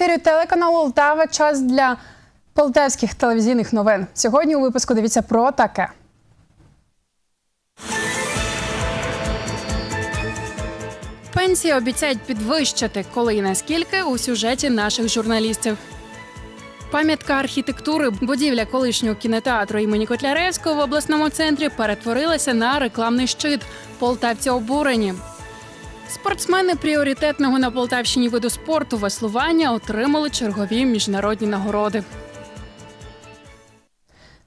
ефірі телеканалу Олтава. Час для полтавських телевізійних новин. Сьогодні у випуску дивіться про таке. Пенсії обіцяють підвищити, коли і наскільки у сюжеті наших журналістів. Пам'ятка архітектури, будівля колишнього кінотеатру імені Котляревського в обласному центрі перетворилася на рекламний щит. Полтавці обурені. Спортсмени пріоритетного на Полтавщині виду спорту веслування отримали чергові міжнародні нагороди.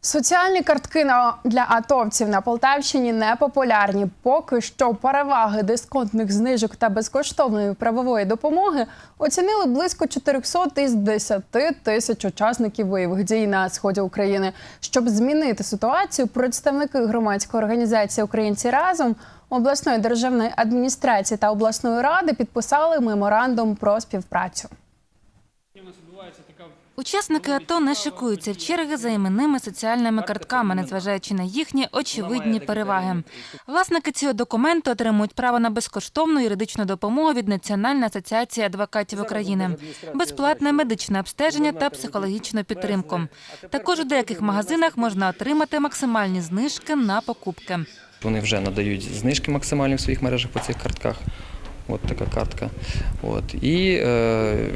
Соціальні картки для атовців на Полтавщині не популярні. Поки що переваги дисконтних знижок та безкоштовної правової допомоги оцінили близько 400 із 10 тисяч учасників бойових дій на сході України. Щоб змінити ситуацію, представники громадської організації Українці разом обласної державної адміністрації та обласної ради підписали меморандум про співпрацю. Учасники АТО не шикуються в черги за іменними соціальними картками, незважаючи на їхні очевидні переваги. Власники цього документу отримують право на безкоштовну юридичну допомогу від Національної асоціації адвокатів України, безплатне медичне обстеження та психологічну підтримку. Також у деяких магазинах можна отримати максимальні знижки на покупки. Вони вже надають знижки максимальні в своїх мережах по цих картках. От така картка. От. І е,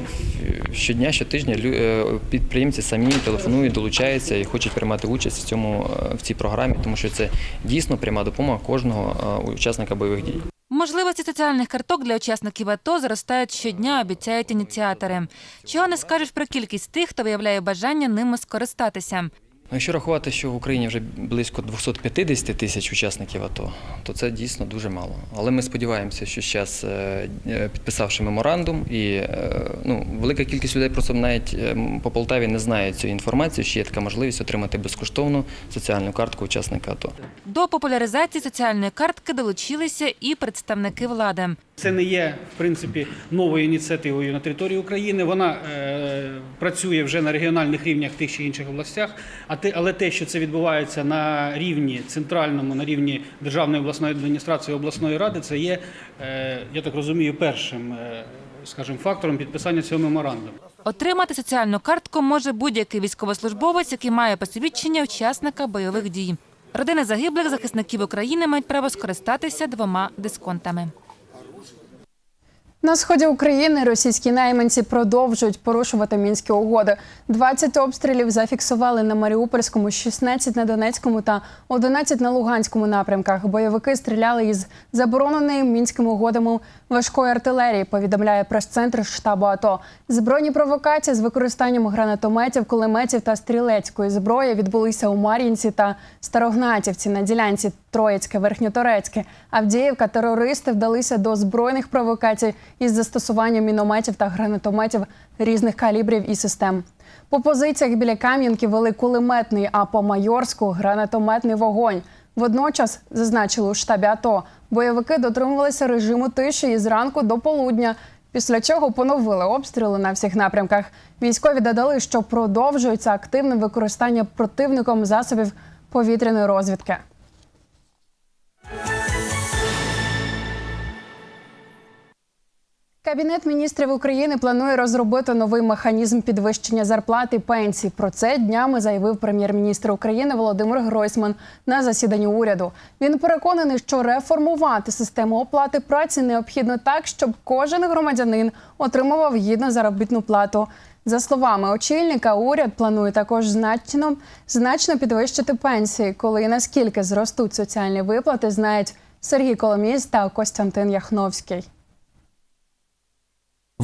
щодня, щотижня е, підприємці самі телефонують, долучаються і хочуть приймати участь в, цьому, е, в цій програмі, тому що це дійсно пряма допомога кожного е, учасника бойових дій. Можливості соціальних карток для учасників АТО зростають щодня, обіцяють ініціатори. Чого не скажеш про кількість тих, хто виявляє бажання ними скористатися. Якщо рахувати, що в Україні вже близько 250 тисяч учасників АТО, то це дійсно дуже мало. Але ми сподіваємося, що зараз, підписавши меморандум, і е, ну, велика кількість людей просто навіть е, по Полтаві не знає цієї інформації, що є така можливість отримати безкоштовну соціальну картку учасника АТО. До популяризації соціальної картки долучилися і представники влади. Це не є в принципі новою ініціативою на території України. Вона е, працює вже на регіональних рівнях в тих чи інших областях. Але те, що це відбувається на рівні центральному, на рівні державної обласної адміністрації обласної ради, це є, е, я так розумію, першим, е, скажімо, фактором підписання цього меморандуму. Отримати соціальну картку може будь-який військовослужбовець, який має посвідчення учасника бойових дій. Родини загиблих захисників України мають право скористатися двома дисконтами. На сході України російські найманці продовжують порушувати мінські угоди. 20 обстрілів зафіксували на Маріупольському, 16 на Донецькому та 11 на Луганському напрямках. Бойовики стріляли із забороненої мінськими угодами важкої артилерії. Повідомляє прес-центр штабу АТО. Збройні провокації з використанням гранатометів, кулеметів та стрілецької зброї відбулися у Мар'їнці та Старогнатівці на ділянці Троїцьке, Верхньоторецьке. Авдіївка терористи вдалися до збройних провокацій із застосуванням мінометів та гранатометів різних калібрів і систем. По позиціях біля Кам'янки вели кулеметний, а по Майорську гранатометний вогонь. Водночас зазначили у штабі АТО, бойовики дотримувалися режиму тиші із ранку до полудня. Після чого поновили обстріли на всіх напрямках. Військові додали, що продовжується активне використання противником засобів повітряної розвідки. Кабінет міністрів України планує розробити новий механізм підвищення зарплат і пенсій. Про це днями заявив прем'єр-міністр України Володимир Гройсман на засіданні уряду. Він переконаний, що реформувати систему оплати праці необхідно так, щоб кожен громадянин отримував гідну заробітну плату. За словами очільника, уряд планує також значно, значно підвищити пенсії, коли і наскільки зростуть соціальні виплати, знають Сергій Коломієць та Костянтин Яхновський.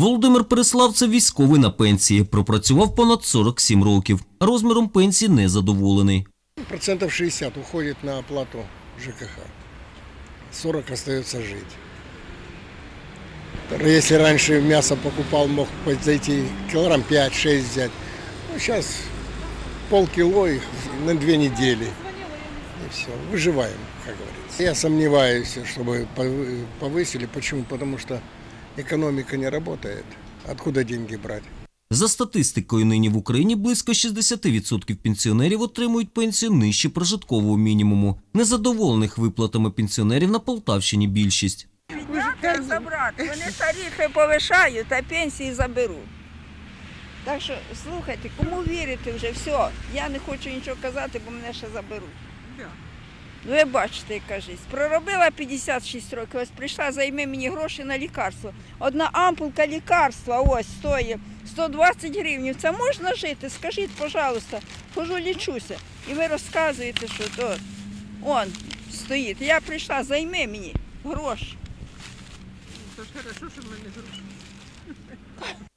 Володимир Переславцев військовий на пенсії, пропрацював понад 47 років. Розміром пенсії незадоволений. Процентов 60 уходит на оплату ЖКХ. 40 остается жить. Если раньше мясо покупал, мог зайти килограмм 5-6 взять. Ну, сейчас полкило их на две недели. И все, выживаем, как говорится. Я сомневаюсь, чтобы повы- повысили. Почему? Потому что экономика не работает. Откуда деньги брать? За статистикою, нині в Україні близько 60% пенсіонерів отримують пенсію нижче прожиткового мінімуму. Незадоволених виплатами пенсіонерів на Полтавщині більшість. Як забрати? Вони тарифи повишають, а пенсії заберуть. Так що слухайте, кому вірити вже, все. Я не хочу нічого казати, бо мене ще заберуть. Ну, ви бачите, яка. Проробила 56 років, ось прийшла, займи мені гроші на лікарство. Одна ампулка лікарства ось стоїть 120 гривень. Це можна жити? Скажіть, пожалуйста, хожу лічуся. І ви розказуєте, що то он стоїть. Я прийшла, займи мені гроші.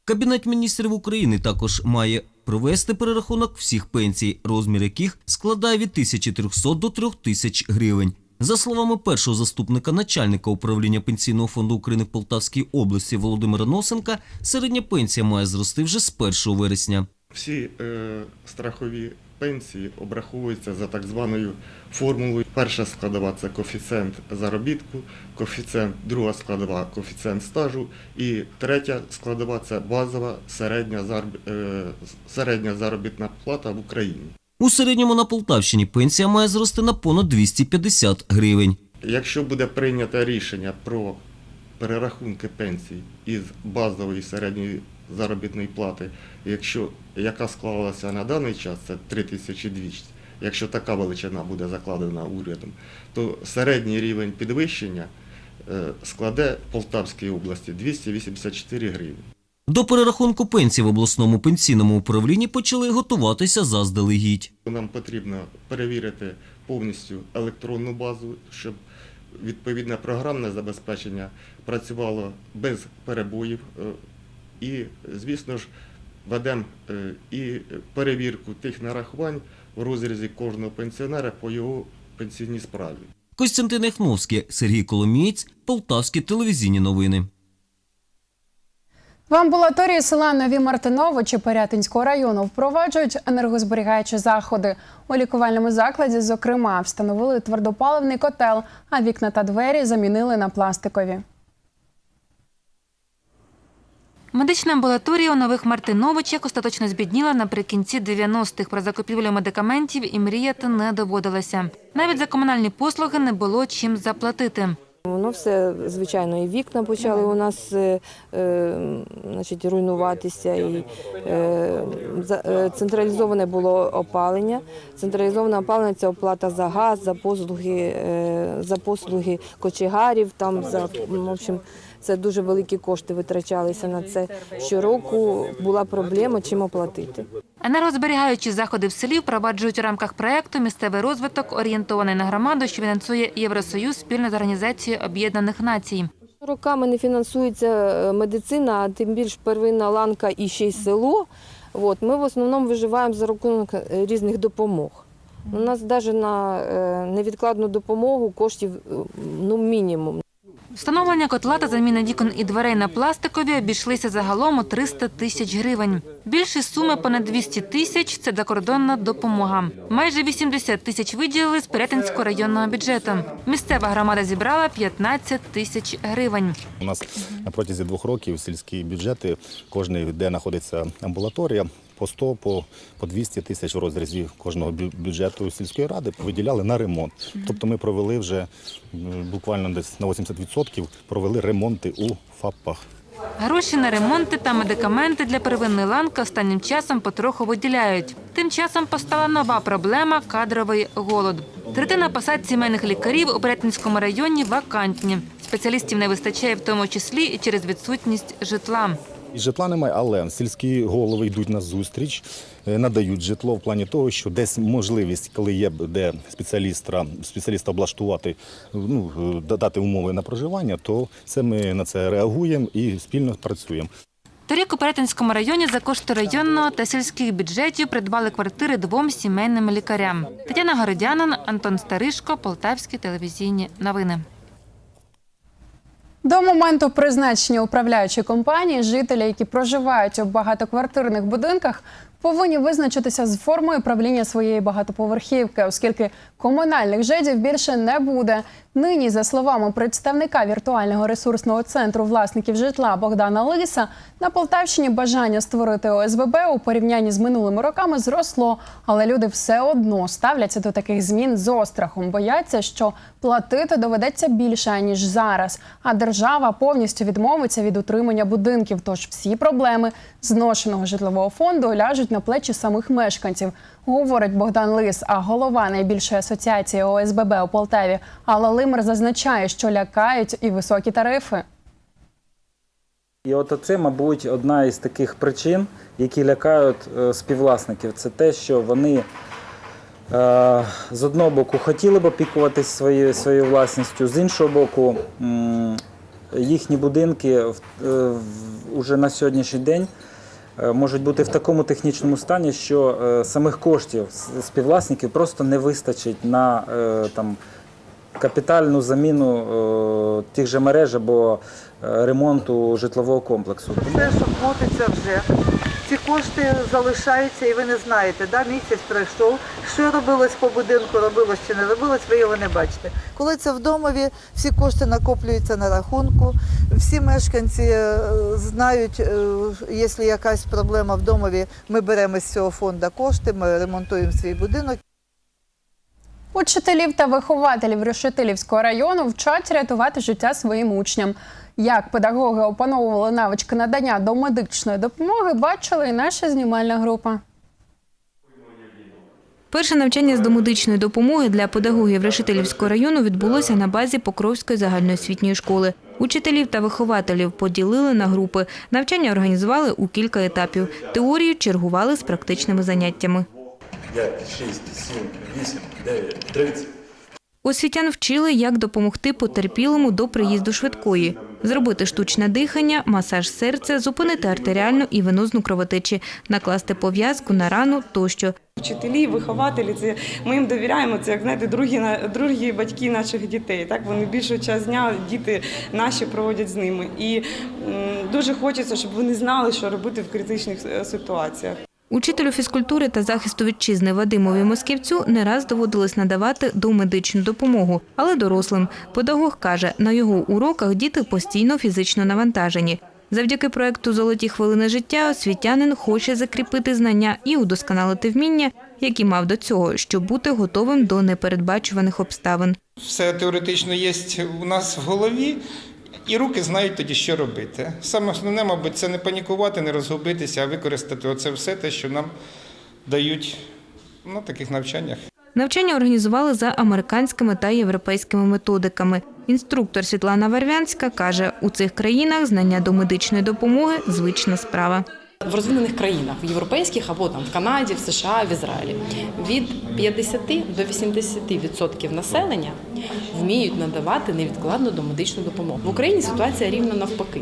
Кабінет міністрів України також має провести перерахунок всіх пенсій, розмір яких складає від 1300 до 3000 гривень. За словами першого заступника начальника управління пенсійного фонду України в Полтавській області Володимира Носенка, середня пенсія має зрости вже з 1 вересня. Всі е, страхові пенсії обраховуються за так званою формулою. Перша складова це коефіцієнт заробітку, коефіцієнт, друга складова коефіцієнт стажу, і третя складова це базова середня, е, середня заробітна плата в Україні. У середньому на Полтавщині пенсія має зрости на понад 250 гривень. Якщо буде прийнято рішення про перерахунки пенсій із базової середньої заробітної плати, якщо яка склалася на даний час, це 3200, якщо така величина буде закладена урядом, то середній рівень підвищення е, складе в Полтавській області 284 гривні. До перерахунку пенсій в обласному пенсійному управлінні почали готуватися заздалегідь. Нам потрібно перевірити повністю електронну базу, щоб відповідне програмне забезпечення працювало без перебоїв. І, звісно ж, ведемо е, і перевірку тих нарахувань в розрізі кожного пенсіонера по його пенсійній справі. Костянтин Яхновський, Сергій Коломієць, Полтавські телевізійні новини. В амбулаторії села Нові Мартиновичі Порятинського району впроваджують енергозберігаючі заходи. У лікувальному закладі, зокрема, встановили твердопаливний котел, а вікна та двері замінили на пластикові. Медична амбулаторія у Нових Мартиновичах остаточно збідніла наприкінці 90-х. Про закупівлю медикаментів і мріяти не доводилося. Навіть за комунальні послуги не було чим заплатити. Воно все, звичайно, і вікна почали у нас е, е, значить, руйнуватися, і е, е, централізоване було опалення. Централізоване опалення це оплата за газ, за послуги, е, за послуги кочегарів. Там за в общем, це дуже великі кошти витрачалися на це. Щороку була проблема, чим оплатити. Енергозберігаючі заходи в селі впроваджують у рамках проекту Місцевий розвиток орієнтований на громаду, що фінансує Євросоюз спільно з Організацією Об'єднаних Націй. Роками не фінансується е, медицина, а тим більш первинна ланка і ще й село. От, ми в основному виживаємо за рахунок е, різних допомог. У нас навіть на е, невідкладну допомогу коштів ну, мінімум. Встановлення котла та заміна вікон і дверей на пластикові обійшлися загалом у 300 тисяч гривень. Більші суми понад 200 тисяч – це закордонна допомога. Майже 80 тисяч виділили з Пирятинського районного бюджету. Місцева громада зібрала 15 тисяч гривень. У нас на протязі двох років сільські бюджети, кожний, де знаходиться амбулаторія, по 100, по, по 200 тисяч в розрізі кожного бюджету сільської ради виділяли на ремонт. Тобто ми провели вже буквально десь на 80% провели ремонти у ФАПах. Гроші на ремонти та медикаменти для первинної ланки останнім часом потроху виділяють. Тим часом постала нова проблема – кадровий голод. Третина посад сімейних лікарів у Пирятинському районі вакантні. Спеціалістів не вистачає в тому числі і через відсутність житла. І житла немає, але сільські голови йдуть на зустріч, е, надають житло в плані того, що десь можливість, коли є де спеціаліста, спеціаліста облаштувати, ну е, дати умови на проживання, то це ми на це реагуємо і спільно працюємо. Торік у Перетинському районі за кошти районного та сільських бюджетів придбали квартири двом сімейним лікарям. Тетяна Городянин, Антон Старишко, Полтавські телевізійні новини. До моменту призначення управляючої компанії жителі, які проживають у багатоквартирних будинках, повинні визначитися з формою правління своєї багатоповерхівки, оскільки комунальних жедів більше не буде. Нині, за словами представника віртуального ресурсного центру власників житла Богдана Лиса, на Полтавщині бажання створити ОСББ у порівнянні з минулими роками зросло, але люди все одно ставляться до таких змін з острахом, бояться, що платити доведеться більше ніж зараз. А держава повністю відмовиться від утримання будинків. Тож всі проблеми зношеного житлового фонду ляжуть на плечі самих мешканців, говорить Богдан Лис. А голова найбільшої асоціації ОСББ у Полтаві Алла Лимер зазначає, що лякають і високі тарифи. І от це, мабуть, одна із таких причин, які лякають е, співвласників. Це те, що вони е, з одного боку хотіли б опікуватись своєю, своєю власністю, з іншого боку, їхні будинки в- е, на сьогоднішній день можуть бути в такому технічному стані, що е, самих коштів співвласників просто не вистачить на е, там, капітальну заміну е, тих же мереж або е, ремонту житлового комплексу. Все, що платиться вже. Ці кошти залишаються, і ви не знаєте, да, місяць пройшов, що робилось по будинку, робилось чи не робилось, ви його не бачите. Коли це в домові, всі кошти накоплюються на рахунку, всі мешканці е, знають, е, якщо якась проблема в домові, ми беремо з цього фонду кошти, ми ремонтуємо свій будинок. Учителів та вихователів Решетилівського району вчать рятувати життя своїм учням. Як педагоги опановували навички надання домедичної допомоги, бачила і наша знімальна група. Перше навчання з домедичної допомоги для педагогів Решетилівського району відбулося на базі Покровської загальноосвітньої школи. Учителів та вихователів поділили на групи. Навчання організували у кілька етапів. Теорію чергували з практичними заняттями. 5, 6, 7, 8, 9, 30. Освітян вчили, як допомогти потерпілому до приїзду швидкої, зробити штучне дихання, масаж серця, зупинити артеріальну і венозну кровотечі, накласти пов'язку на рану тощо. Вчителі, вихователі, це ми їм довіряємо. Це як знаєте, другі на- другі батьки наших дітей. Так вони більшу час дня діти наші проводять з ними. І м, дуже хочеться, щоб вони знали, що робити в критичних е, ситуаціях. Учителю фізкультури та захисту вітчизни Вадимові Москівцю не раз доводилось надавати домедичну допомогу, але дорослим. Педагог каже, на його уроках діти постійно фізично навантажені. Завдяки проекту Золоті хвилини життя освітянин хоче закріпити знання і удосконалити вміння, які мав до цього, щоб бути готовим до непередбачуваних обставин. Все теоретично є у нас в голові, і руки знають тоді, що робити. Саме основне, мабуть, це не панікувати, не розгубитися, а використати оце все те, що нам дають на таких навчаннях. Навчання організували за американськими та європейськими методиками. Інструктор Світлана Варвянська каже, у цих країнах знання до медичної допомоги звична справа. В розвинених країнах, в європейських або там в Канаді, в США, в Ізраїлі від 50 до 80% населення вміють надавати невідкладну домедичну допомогу. В Україні ситуація рівно навпаки.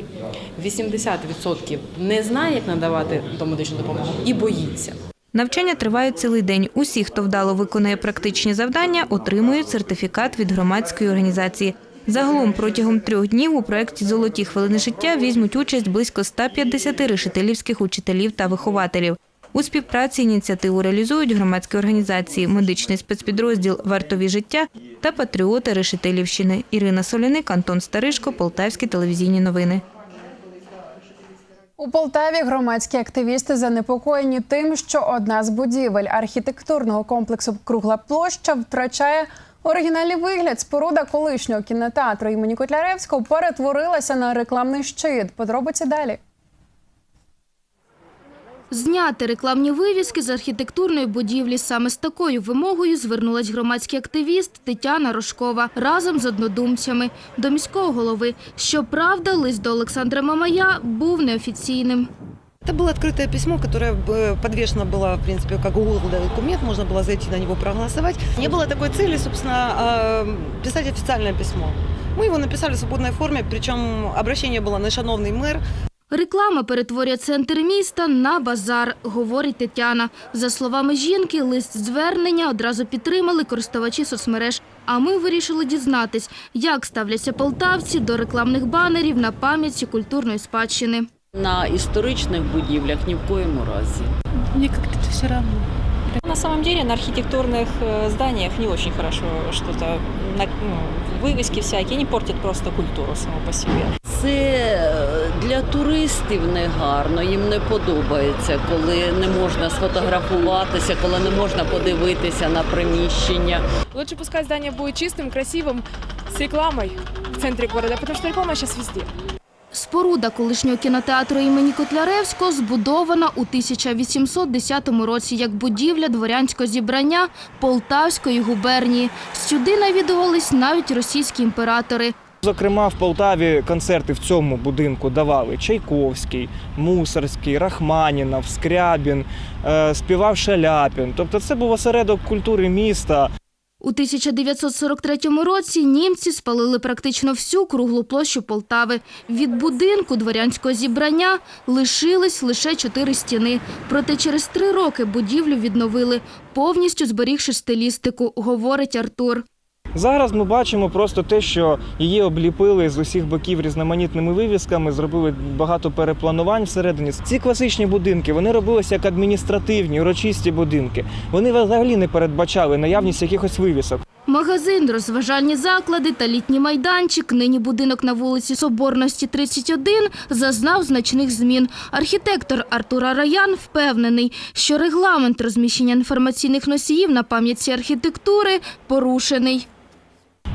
80% не знає, як надавати домедичну допомогу і боїться. Навчання тривають цілий день. Усі, хто вдало виконує практичні завдання, отримують сертифікат від громадської організації. Загалом протягом трьох днів у проєкті Золоті хвилини життя візьмуть участь близько 150 решетилівських учителів та вихователів. У співпраці ініціативу реалізують громадські організації, медичний спецпідрозділ Вартові життя та патріоти Решетилівщини. Ірина Соляник, Антон Старишко, Полтавські телевізійні новини. У Полтаві громадські активісти занепокоєні тим, що одна з будівель архітектурного комплексу Кругла площа втрачає оригінальний вигляд. Споруда колишнього кінотеатру імені Котляревського перетворилася на рекламний щит. Подробиці далі. Зняти рекламні вивіски з архітектурної будівлі. Саме з такою вимогою звернулась громадський активіст Тетяна Рожкова разом з однодумцями до міського голови. Щоправда, лист до Олександра Мамая був неофіційним. Это было открытое письмо, которое э, подвешено было, в принципе, как Google документ, можно было зайти на него проголосовать. Не было такой цели, собственно, э, писать официальное письмо. Мы его написали в свободной форме, причем обращение было на шановный мэр. Реклама перетворює центр міста на базар, говорить Тетяна. За словами жінки, лист звернення одразу підтримали користувачі соцмереж. А ми вирішили дізнатись, як ставляться полтавці до рекламних банерів на пам'ятці культурної спадщини. На историчных будівлях ни в коем разе. Мне как-то это все равно. На самом деле на архитектурных э, зданиях не очень хорошо что-то на- ну, вывески всякие, они портят просто культуру саму по себе. Це е, для туристів не гарно, їм не подобається, коли не можна сфотографуватися, коли не можна подивитися на приміщення. Лучше пускай здание будет чистым, красивым, с рекламой в центре города, потому что реклама сейчас везде. Споруда колишнього кінотеатру імені Котляревського збудована у 1810 році як будівля дворянського зібрання Полтавської губернії. Сюди навідувались навіть російські імператори. Зокрема, в Полтаві концерти в цьому будинку давали Чайковський, Мусорський, Рахманінов, Скрябін, е, співав Шаляпін. Тобто це був осередок культури міста. У 1943 році німці спалили практично всю круглу площу Полтави. Від будинку дворянського зібрання лишились лише чотири стіни. Проте через три роки будівлю відновили, повністю зберігши стилістику, говорить Артур. Зараз ми бачимо просто те, що її обліпили з усіх боків різноманітними вивісками, зробили багато перепланувань всередині. Ці класичні будинки вони робилися як адміністративні, урочисті будинки. Вони взагалі не передбачали наявність якихось вивісок. Магазин, розважальні заклади та літній майданчик, нині будинок на вулиці Соборності 31, зазнав значних змін. Архітектор Артур Араян впевнений, що регламент розміщення інформаційних носіїв на пам'ятці архітектури порушений.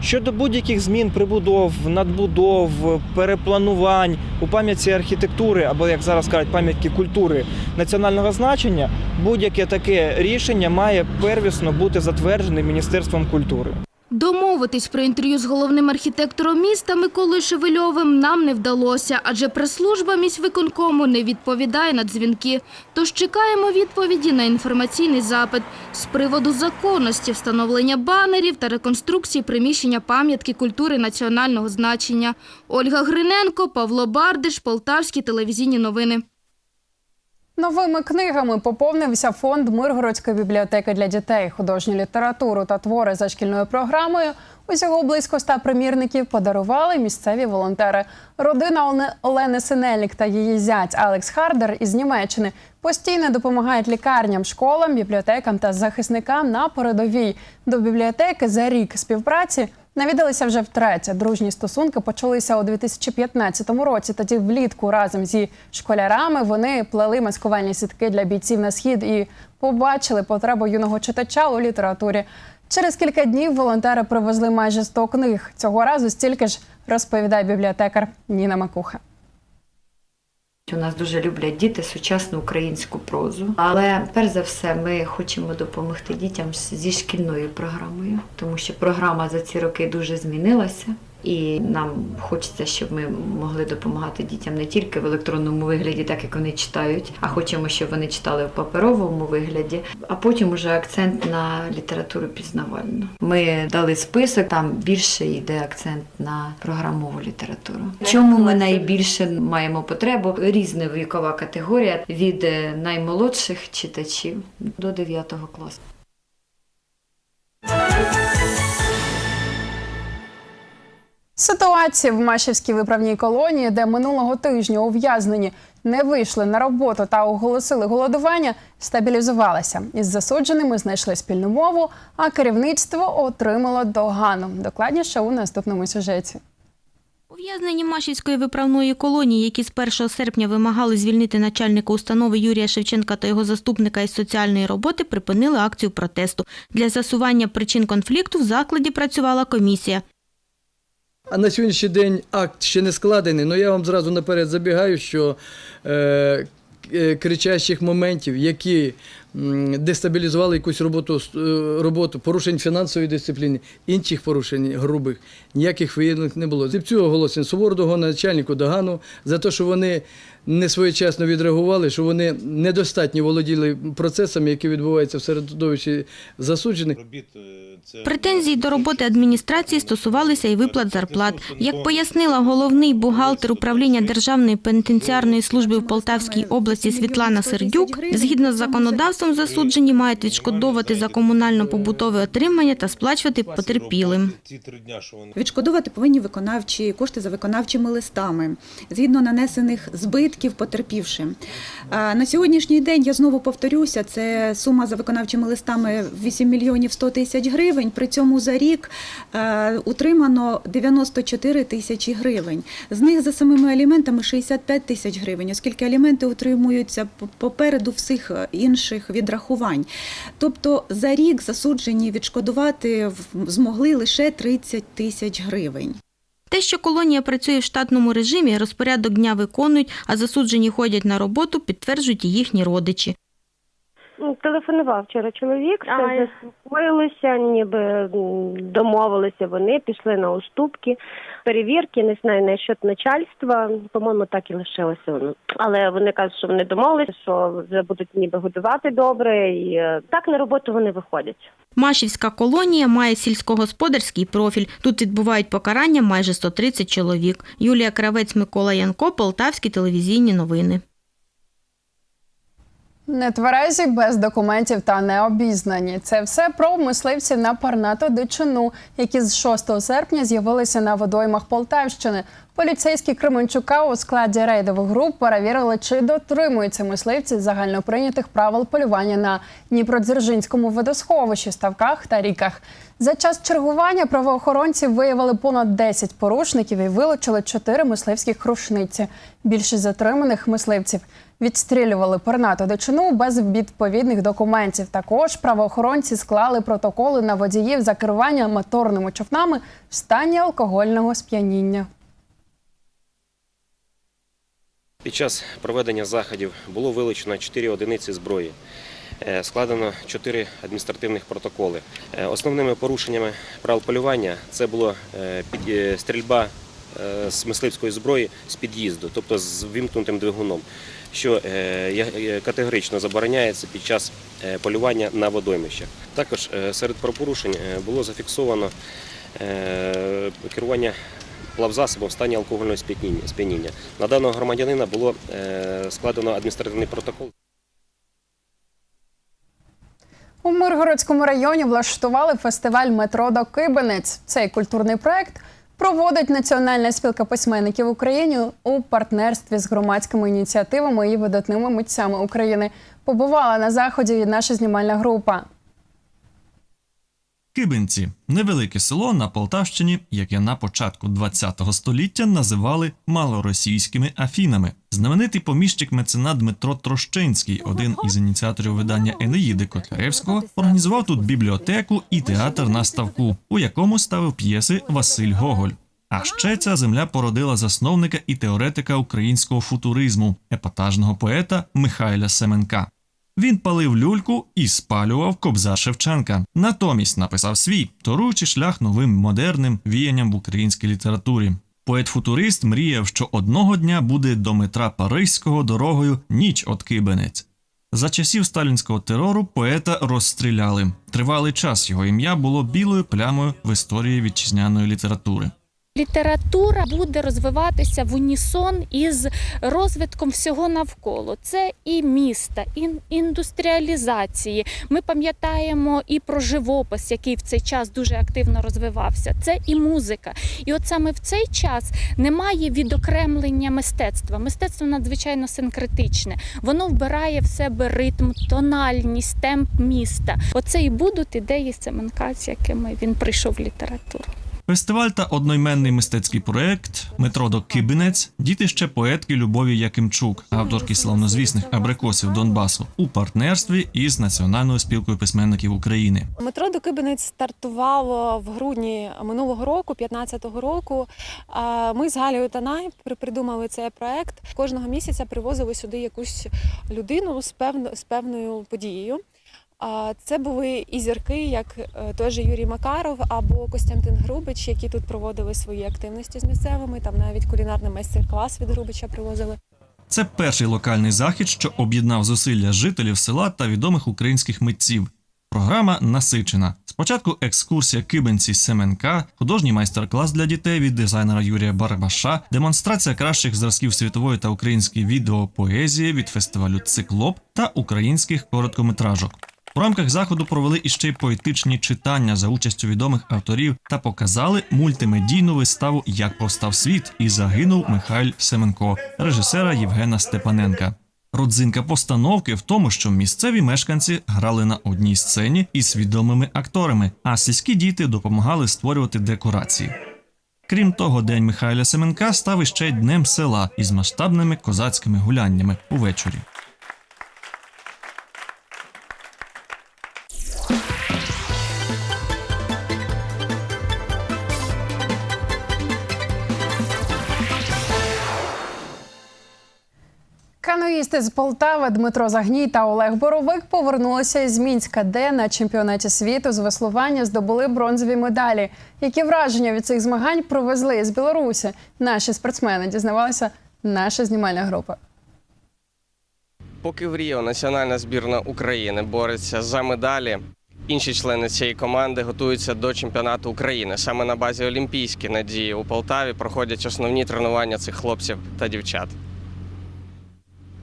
Щодо будь-яких змін, прибудов, надбудов, перепланувань у пам'ятці архітектури або, як зараз кажуть, пам'ятки культури національного значення, будь-яке таке рішення має первісно бути затверджене Міністерством культури. Домовитись про інтерв'ю з головним архітектором міста Миколою Шевельовим нам не вдалося, адже прес-служба міськвиконкому не відповідає на дзвінки. Тож чекаємо відповіді на інформаційний запит з приводу законності встановлення банерів та реконструкції приміщення пам'ятки культури національного значення. Ольга Гриненко, Павло Бардиш, Полтавські телевізійні новини. Новими книгами поповнився фонд Миргородської бібліотеки для дітей. Художню літературу та твори за шкільною програмою. Усього близько ста примірників подарували місцеві волонтери. Родина Оле- Олени Синельник та її зять Алекс Хардер із Німеччини постійно допомагають лікарням, школам, бібліотекам та захисникам на передовій. До бібліотеки за рік співпраці навідалися вже втретє. Дружні стосунки почалися у 2015 році. Тоді влітку разом зі школярами вони плели маскувальні сітки для бійців на схід і побачили потребу юного читача у літературі. Через кілька днів волонтери привезли майже 100 книг. Цього разу стільки ж розповідає бібліотекар Ніна Макуха. У нас дуже люблять діти сучасну українську прозу. Але перш за все, ми хочемо допомогти дітям зі шкільною програмою, тому що програма за ці роки дуже змінилася. І нам хочеться, щоб ми могли допомагати дітям не тільки в електронному вигляді, так як вони читають, а хочемо, щоб вони читали в паперовому вигляді, а потім уже акцент на літературу пізнавальну. Ми дали список, там більше йде акцент на програмову літературу. Чому ми найбільше маємо потребу? Різна вікова категорія від е, наймолодших читачів до 9 класу. Ситуація в Машівській виправній колонії, де минулого тижня ув'язнені не вийшли на роботу та оголосили голодування, стабілізувалася. Із засудженими знайшли спільну мову, а керівництво отримало догану. Докладніше у наступному сюжеті. Ув'язнені Машівської виправної колонії, які з 1 серпня вимагали звільнити начальника установи Юрія Шевченка та його заступника із соціальної роботи, припинили акцію протесту. Для засування причин конфлікту в закладі працювала комісія. А на сьогоднішній день акт ще не складений, але я вам зразу наперед забігаю, що е, е, кричащих моментів, які дестабілізували якусь роботу, е, роботу, порушень фінансової дисципліни, інших порушень грубих, ніяких виявлених не було. Зіпцю оголошень суворого начальнику Догану за те, що вони не своєчасно відреагували, що вони недостатньо володіли процесами, які відбуваються в середовищі засуджених. Претензії до роботи адміністрації стосувалися і виплат зарплат. Як пояснила головний бухгалтер управління Державної пенітенціарної служби в Полтавській області Світлана Сердюк, згідно з законодавством засуджені мають відшкодовувати за комунально-побутове отримання та сплачувати потерпілим. Відшкодовувати повинні виконавчі кошти за виконавчими листами. Згідно нанесених збитків, збитків потерпівшим. На сьогоднішній день я знову повторюся, це сума за виконавчими листами 8 мільйонів 100 тисяч гривень. При цьому за рік утримано 94 тисячі гривень. З них за самими аліментами 65 тисяч гривень, оскільки аліменти утримуються попереду всіх е, інших відрахувань. Тобто за рік засуджені відшкодувати змогли лише 30 тисяч гривень. Те, що колонія працює в штатному режимі, розпорядок дня виконують, а засуджені ходять на роботу, підтверджують і їхні родичі. Ну, Телефонував вчора чоловік, все заспокоїлося, ніби домовилися вони, пішли на уступки, перевірки, не знаю, насчет начальства, по-моєму, так і лишилося. Але вони кажуть, що вони домовилися, що вже будуть ніби годувати добре, і е, так на роботу вони виходять. Машівська колонія має сільськогосподарський профіль. Тут відбувають покарання майже 130 чоловік. Юлія Кравець, Микола Янко, Полтавські телевізійні новини. Нетверезі, без документів та необізнані. Це все про мисливців на парнату дичину, які з 6 серпня з'явилися на водоймах Полтавщини. Поліцейські Кременчука у складі рейдових груп перевірили, чи дотримуються мисливці загальноприйнятих правил полювання на Дніпродзержинському водосховищі, ставках та ріках. За час чергування правоохоронці виявили понад 10 порушників і вилучили 4 мисливських рушниці. Більшість затриманих мисливців відстрілювали пернату дичину без відповідних документів. Також правоохоронці склали протоколи на водіїв за керування моторними човнами в стані алкогольного сп'яніння. Під час проведення заходів було вилучено 4 одиниці зброї. Е, Складено 4 адміністративних протоколи. Е, Основними порушеннями правил полювання це було е, стрільба з мисливської зброї з під'їзду, тобто з вимкнутим двигуном, що е, категорично забороняється під час е, полювання на водоймищах. Також е, серед правопорушень е, було зафіксовано керування плавзасобом в стані алкогольного сп'яніння-. На даного громадянина було складено адміністративний протокол. У Миргородському районі влаштували фестиваль метро до Кибенець. Цей культурний проект проводить Національна спілка письменників України у партнерстві з громадськими ініціативами і видатними митцями України. Побувала на заході наша знімальна група. Кибинці невелике село на Полтавщині, яке на початку ХХ століття називали малоросійськими Афінами. Знаменитий поміщик меценат Дмитро Трощинський, один із ініціаторів видання Енеїди Котляревського, організував тут бібліотеку і театр на ставку, у якому ставив п'єси Василь Гоголь. А ще ця земля породила засновника і теоретика українського футуризму, епатажного поета Михайля Семенка. Він палив люльку і спалював кобзар Шевченка. Натомість написав свій, торуючи шлях новим модерним віянням в українській літературі. Поет-футурист мріяв, що одного дня буде до метра Паризького дорогою ніч от Кибенець. За часів сталінського терору поета розстріляли. Тривалий час його ім'я було білою плямою в історії вітчизняної літератури. Література буде розвиватися в унісон із розвитком всього навколо. Це і міста, і індустріалізації. Ми пам'ятаємо і про живопис, який в цей час дуже активно розвивався. Це і музика. І от саме в цей час немає відокремлення мистецтва. Мистецтво надзвичайно синкретичне. Воно вбирає в себе ритм, тональність, темп міста. Оце і будуть ідеї Семенка, з якими він прийшов в літературу. Фестиваль та одноіменний мистецький проект Метро до Кибинець дітище поетки Любові Якимчук, авторки славнозвісних абрикосів Донбасу, у партнерстві із Національною спілкою письменників України. Метро до Кибенець стартувало в грудні минулого року, 15-го року. Ми з Галею Танай при- придумали цей проект. Кожного місяця привозили сюди якусь людину з певною подією. Це були і зірки, як е, же Юрій Макаров або Костянтин Грубич, які тут проводили свої активності з місцевими. Там навіть кулінарний майстер-клас від Грубича привозили. Це перший локальний захід, що об'єднав зусилля жителів села та відомих українських митців. Програма насичена. Спочатку екскурсія Кибенці Семенка, художній майстер-клас для дітей від дизайнера Юрія Барбаша, демонстрація кращих зразків світової та української відеопоезії від фестивалю Циклоп та українських короткометражок. У рамках заходу провели іще й поетичні читання за участю відомих авторів та показали мультимедійну виставу Як повстав світ і загинув Михайль Семенко, режисера Євгена Степаненка. Родзинка постановки в тому, що місцеві мешканці грали на одній сцені із відомими акторами, а сільські діти допомагали створювати декорації. Крім того, день Михайля Семенка став іще днем села із масштабними козацькими гуляннями увечері. Каноїсти з Полтави Дмитро Загній та Олег Боровик повернулися із Мінська, де на чемпіонаті світу з веслування здобули бронзові медалі. Які враження від цих змагань привезли з Білорусі? Наші спортсмени дізнавалася наша знімальна група. Поки в Ріо національна збірна України бореться за медалі. Інші члени цієї команди готуються до чемпіонату України. Саме на базі Олімпійські надії у Полтаві проходять основні тренування цих хлопців та дівчат.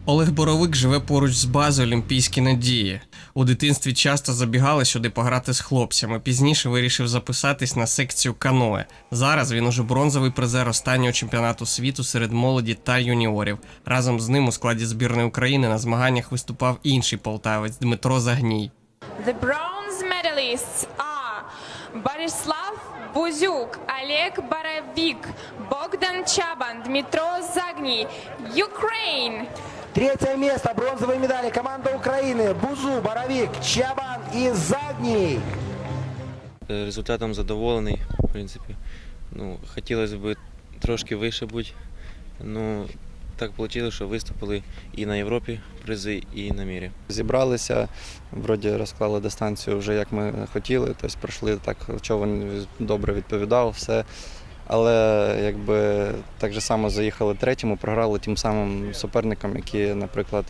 Олег Боровик живе поруч з базою Олімпійські надії. У дитинстві часто забігали сюди пограти з хлопцями. Пізніше вирішив записатись на секцію каное. Зараз він уже бронзовий призер останнього чемпіонату світу серед молоді та юніорів. Разом з ним у складі збірної України на змаганнях виступав інший полтавець Дмитро Загній. The bronze medalists are Borislav Buzuk, Oleg Borovik, Bogdan Chaban, Dmitro Zagny, Ukraine. Третье место, бронзовые медали. Команда Украины. Бузу, Боровик, Чабан и Задний. Е, Результатом задоволений, в принципі. Ну, хотілося б трошки вище бути. Ну, так вийшло, що виступили і на Європі призи, і на мірі. Зібралися, вроді розклали дистанцію вже як ми хотіли, тобто пройшли так, човен добре відповідав, все. Але якби так же само заїхали третім, програли тим самим суперникам, які, наприклад,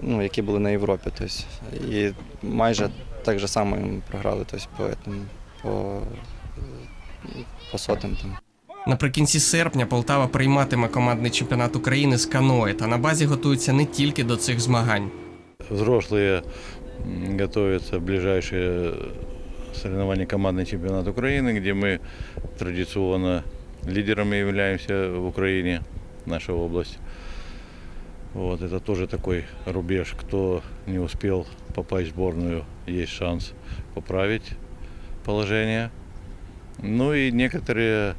ну, які були на Європі. Тобто, і майже так же само їм програли тобто, по, по, по сотим. Там. Наприкінці серпня Полтава прийматиме командний чемпіонат України з каное, та на базі готуються не тільки до цих змагань. Взрослые м, готовятся в ближайшие соревнования командный чемпионат Украины, где мы традиционно лидерами являемся в Украине, наша область. Вот, это тоже такой рубеж. Кто не успел попасть в сборную, есть шанс поправить положение. Ну и некоторые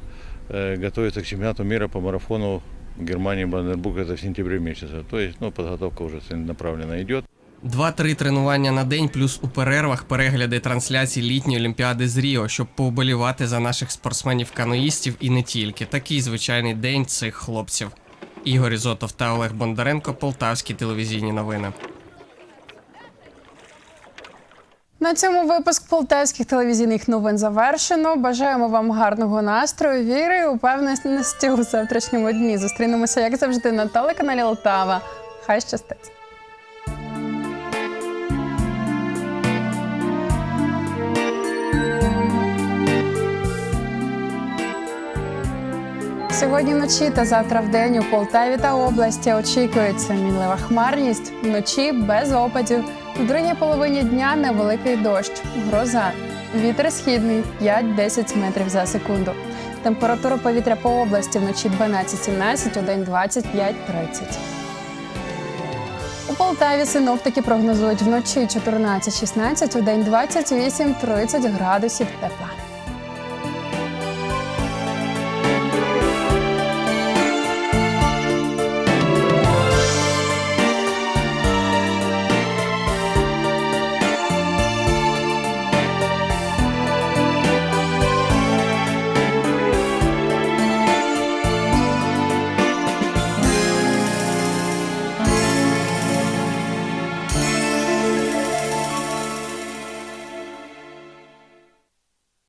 э, готовятся к чемпионату мира по марафону Германии, Бандербург, это в сентябре месяце. То есть ну, подготовка уже целенаправленно идет. Два-три тренування на день, плюс у перервах перегляди трансляцій літньої олімпіади з Ріо, щоб повболівати за наших спортсменів-каноїстів і не тільки. Такий звичайний день цих хлопців. Ігор Ізотов та Олег Бондаренко, Полтавські телевізійні новини. На цьому випуск полтавських телевізійних новин завершено. Бажаємо вам гарного настрою, віри і упевненості у завтрашньому дні. Зустрінемося, як завжди, на телеканалі Лтава. Хай щастить! Сьогодні вночі та завтра вдень у Полтаві та області очікується мінлива хмарність, вночі без опадів. В другій половині дня невеликий дощ, гроза. Вітер східний 5-10 метрів за секунду. Температура повітря по області вночі 12-17, у день 25-30. У Полтаві синоптики прогнозують вночі 14-16, у день 28-30 градусів тепла.